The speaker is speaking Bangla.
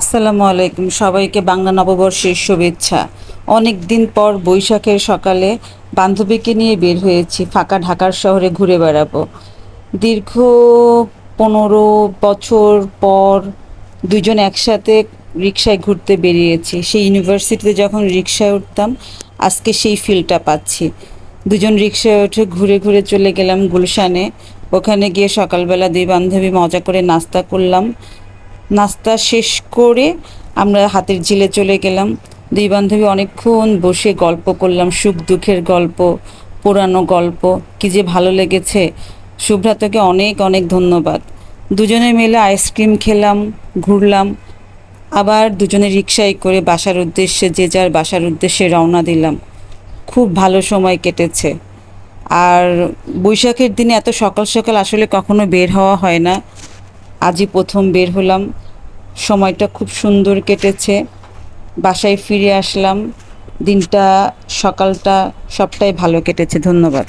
আসসালামু আলাইকুম। সবাইকে বাংলা নববর্ষের শুভেচ্ছা। অনেক দিন পর বৈশাখের সকালে বান্ধবীকে নিয়ে বের হয়েছি, ফাঁকা ঢাকার শহরে ঘুরে বেড়াবো। দীর্ঘ পনেরো বছর পর দুজন একসাথে রিক্সায় ঘুরতে বেরিয়েছি। সেই ইউনিভার্সিটিতে যখন রিক্সায় উঠতাম, আজকে সেই ফিলটা পাচ্ছি। দুজন রিক্সায় উঠে ঘুরে ঘুরে চলে গেলাম গুলশানে। ওখানে গিয়ে সকালবেলা দুই বান্ধবী মজা করে নাস্তা করলাম। নাস্তা শেষ করে আমরা হাতের ঝিলে চলে গেলাম। দুই বান্ধবী অনেকক্ষণ বসে গল্প করলাম, সুখ দুঃখের গল্প, পুরানো গল্প, কি যে ভালো লেগেছে। শুভ্রাতকে অনেক অনেক ধন্যবাদ। দুজনে মিলে আইসক্রিম খেলাম, ঘুরলাম, আবার দুজনে রিক্সায় করে বাসার উদ্দেশ্যে, যে যার বাসার উদ্দেশ্যে রওনা দিলাম। খুব ভালো সময় কেটেছে। আর বৈশাখের দিনে এত সকাল সকাল আসলে কখনো বের হওয়া হয় না। আজই প্রথম বের হলাম। সময়টা খুব সুন্দর কেটেছে। বাসায় ফিরে আসলাম। দিনটা, সকালটা সবটাই ভালো কেটেছে। ধন্যবাদ।